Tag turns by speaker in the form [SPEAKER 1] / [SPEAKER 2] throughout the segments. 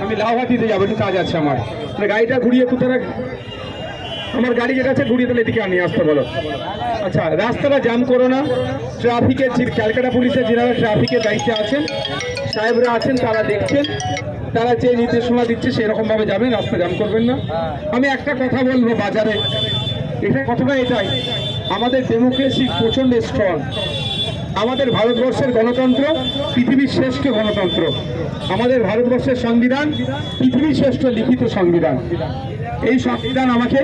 [SPEAKER 1] আমি লাউহাটিতে যাব, একটু কাজ আছে আমার। তাহলে গাড়িটা ঘুরিয়ে কোথায় রাখ- আমার গাড়ি যেটা আছে ঘুরিয়ে তাহলে এদিকে আনিয়ে আসতে বলো। আচ্ছা রাস্তাটা জাম করো না। ট্রাফিকের ক্যালকাটা পুলিশের যারা ট্রাফিকের দায়িত্বে আছেন, সাহেবরা আছেন, তারা দেখছেন। তারা যে নির্দেশনা দিচ্ছে সেরকমভাবে যাবেন রাস্তা জাম করবেন না। আমি একটা কথা বলব বাজারে। এটা কথাটা এটাই? আমাদের ডেমোক্রেসি প্রচণ্ড স্ট্রং আমাদের ভারতবর্ষের গণতন্ত্র পৃথিবীর শ্রেষ্ঠ গণতন্ত্র। আমাদের ভারতবর্ষের সংবিধান পৃথিবীর শ্রেষ্ঠ লিখিত সংবিধান। এই সংবিধান আমাকে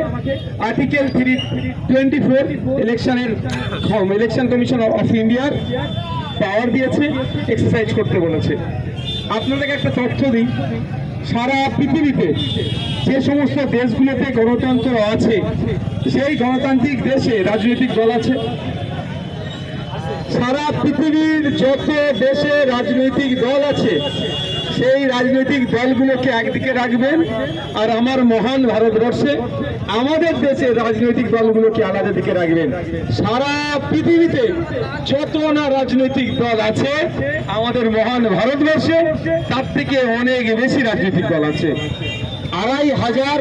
[SPEAKER 1] আর্টিকেল থ্রি টোয়েন্টি ফোর ইলেকশনের ইলেকশন কমিশন অফ ইন্ডিয়ার পাওয়ার দিয়েছে এক্সারসাইজ করতে বলেছে। আপনাদেরকে একটা তথ্য দিই। সারা পৃথিবীতে যে সমস্ত দেশগুলোতে গণতন্ত্র আছে, সেই গণতান্ত্রিক দেশে রাজনৈতিক দল আছে। সারা পৃথিবীর যত দেশে রাজনৈতিক দল আছে, সেই রাজনৈতিক দলগুলোকে একদিকে রাখবেন আর আমার মহান ভারতবর্ষে আমাদের দেশে রাজনৈতিক দলগুলোকে আলাদা দিকে রাখবেন। সারা পৃথিবীতে যত না রাজনৈতিক দল আছে, আমাদের মহান ভারতবর্ষে, তার থেকে অনেক বেশি রাজনৈতিক দল আছে। আড়াই হাজার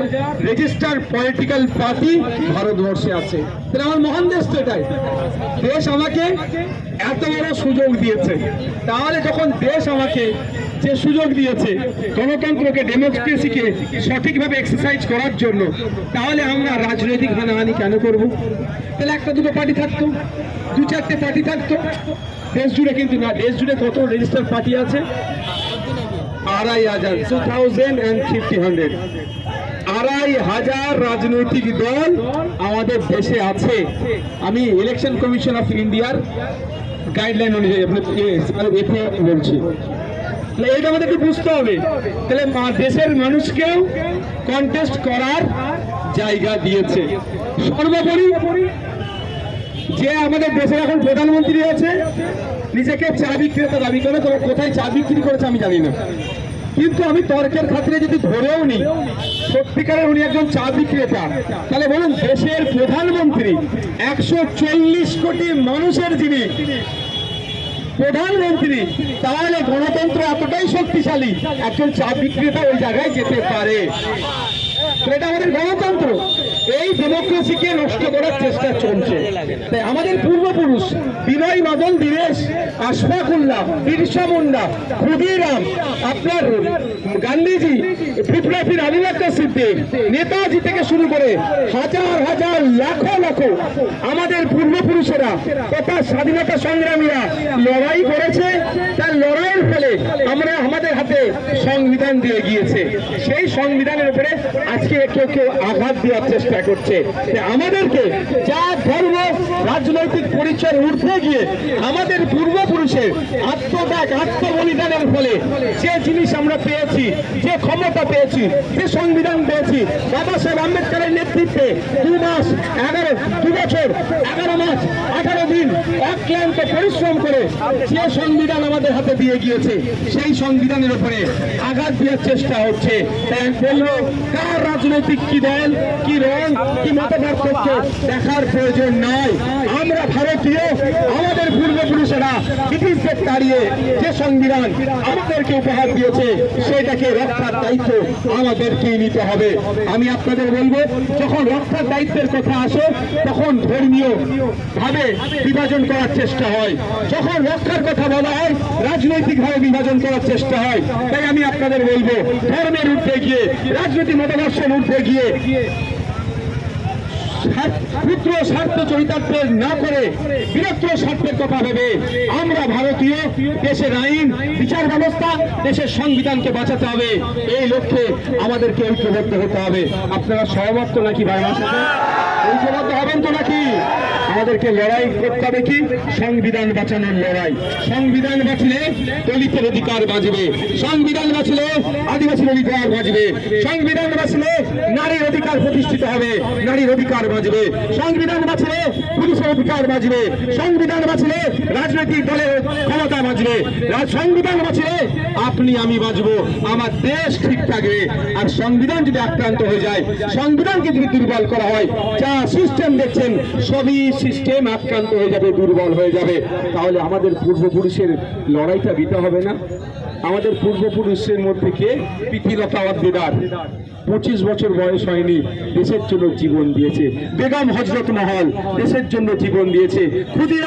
[SPEAKER 1] রেজিস্টার্ড পলিটিক্যাল পার্টি ভারতবর্ষে আছে। তাহলে আমার মহান দেশ তো এটাই। দেশ আমাকে এত বড় সুযোগ দিয়েছে। তাহলে যখন দেশ আমাকে যে সুযোগ দিয়েছে গণতন্ত্রকে ডেমোক্রেসিকে সঠিকভাবে এক্সারসাইজ করার জন্য, তাহলে আমরা রাজনৈতিক হানাহানি কেন করব? তাহলে একটা দুটো পার্টি থাকতো, দু চারটে পার্টি থাকতো। দেশ জুড়ে কিন্তু না, দেশ জুড়ে কত রেজিস্টার্ড পার্টি আছে? আড়াই হাজার two thousand and fifty hundred আড়াই হাজার রাজনৈতিক দল আমাদের দেশে আছে। আমি ইলেকশন কমিশন অফ ইন্ডিয়ার গাইডলাইন অনুযায়ী বলছি। তাহলে এটা আমাদেরকে বুঝতে হবে। তাহলে দেশের মানুষকেও কন্টেস্ট করার জায়গা দিয়েছে। সর্বোপরি যে আমাদের দেশের এখন প্রধানমন্ত্রী আছে নিজেকে চা বিক্রেতা দাবি করে, তবে কোথায় চা বিক্রি করেছে আমি জানি না। কিন্তু আমি তর্কের খাতিরে যদি ধরেও নি সত্যিকারের উনি একজন চা বিক্রেতা, তাহলে বলুন দেশের প্রধানমন্ত্রী, একশো চল্লিশ কোটি মানুষের যিনি প্রধানমন্ত্রী, তাহলে গণতন্ত্র এতটাই শক্তিশালী, একজন চা বিক্রেতা ওই জায়গায় যেতে পারে। এটা আমাদের গণতন্ত্র। ডেমোক্রেসিকে নষ্ট করার চেষ্টা চলছে। তাই আমাদের পূর্বপুরুষ বিনয় বাদল দীনেশ আশফাকুল্লাহ বিরসা মুন্ডা, ক্ষুদিরাম, আপনার গান্ধীজি, বিপ্লবী আলিবাক্কর সিদ্দিক, নেতাজি থেকে শুরু করে হাজার হাজার লাখো লাখো আমাদের পূর্বপুরুষেরা তথা স্বাধীনতা সংগ্রামীরা লড়াই করেছে। লড়াইয়ের ফলে আমরা আমাদের হাতে সংবিধান দিয়ে গিয়েছে। সেই সংবিধানের উপরে আজকে কেউ কেউ আঘাত দেওয়ার চেষ্টা করছে। আমাদেরকে যা ধর্ম, রাজনৈতিক পরিচয় উঠতে গিয়ে আমাদের পূর্বপুরুষের আত্মত্যাগ, আত্মবলিদানের ফলে যে জিনিস আমরা পেয়েছি, যে ক্ষমতা পেয়েছি, যে সংবিধান পেয়েছি, বাবা সাহেব আম্বেদকরের নেতৃত্বে দু মাস, এগারো, দু বছর, এগারো মাস, আঠারো অক্লান্ত পরিশ্রম করে যে সংবিধান আমাদের হাতে দিয়ে গিয়েছে, সেই সংবিধানের উপরে আঘাত দেওয়ার চেষ্টা হচ্ছে। কার রাজনৈতিক কি দল, কি রং, কি দেখার প্রয়োজন নাই। আমরা ভারতীয়, আমাদের পূর্বপুরুষেরা ব্রিটিশদের যে সংবিধান আমাদেরকে উপহার দিয়েছে, সেটাকে রক্ষার দায়িত্ব আমাদেরকেই নিতে হবে। আমি আপনাদের বলব, যখন রক্ষার দায়িত্বের কথা আসে, তখন ধর্মীয় ভাবে বিভাজন করার চেষ্টা হয়। যখন রক্ষার কথা বলা হয় রাজনৈতিক ভাবে বিভাজন করার চেষ্টা হয়। তাই আমি আপনাদের বলব, ধর্মের ঊর্ধ্বে গিয়ে, রাজনৈতিক মতাদর্শের ঊর্ধ্বে গিয়ে ক্ষুদ্র স্বার্থ চরিতার্থের না করে বৃহত্তর স্বার্থের কথা ভেবে আমরা ভারতীয়, দেশের আইন, বিচার ব্যবস্থা, দেশের সংবিধানকে বাঁচাতে হবে। এই লক্ষ্যে আমাদেরকে ঐক্যবদ্ধ হতে হবে। আপনারা সহমত নাকি ভাই ঐক্যবদ্ধ হবেন তো নাকি আমাদেরকে লড়াই করতে হবে কি? সংবিধান বাঁচানোর লড়াই। সংবিধান বাঁচলে দলিতের অধিকার বাঁচবে। সংবিধান বাঁচলে আদিবাসীর অধিকার বাঁচবে। সংবিধান বাঁচলে নারীর অধিকার প্রতিষ্ঠিত হবে। নারীর অধিকার বাঁচবে। সংবিধান বাঁচলে পুলিশের অধিকার বাঁচবে। সংবিধান বাঁচলে রাজনৈতিক দলের ক্ষমতা বাঁচবে। সংবিধান বাঁচলে আপনি আমি বাঁচবো। আমার দেশ ঠিক থাকবে। আর সংবিধান যদি আক্রান্ত হয়ে যায়, সংবিধানকে যদি দুর্বল করা হয়, যা সিস্টেম দেখছেন, সবই সিস্টেম আক্রান্ত হয়ে যাবে, দুর্বল হয়ে যাবে। তাহলে আমাদের পূর্বপুরুষের লড়াইটা দিতে হবে না। আমাদের পূর্বপুরুষের মধ্যে কে? প্রীতিলতা ওয়াদ্দেদার পঁচিশ বছর বয়স হয়নি, দেশের জন্য জীবন দিয়েছে। বেগম হজরত মহল, দেশের জন্য জীবন দিয়েছে। ক্ষুদিরাম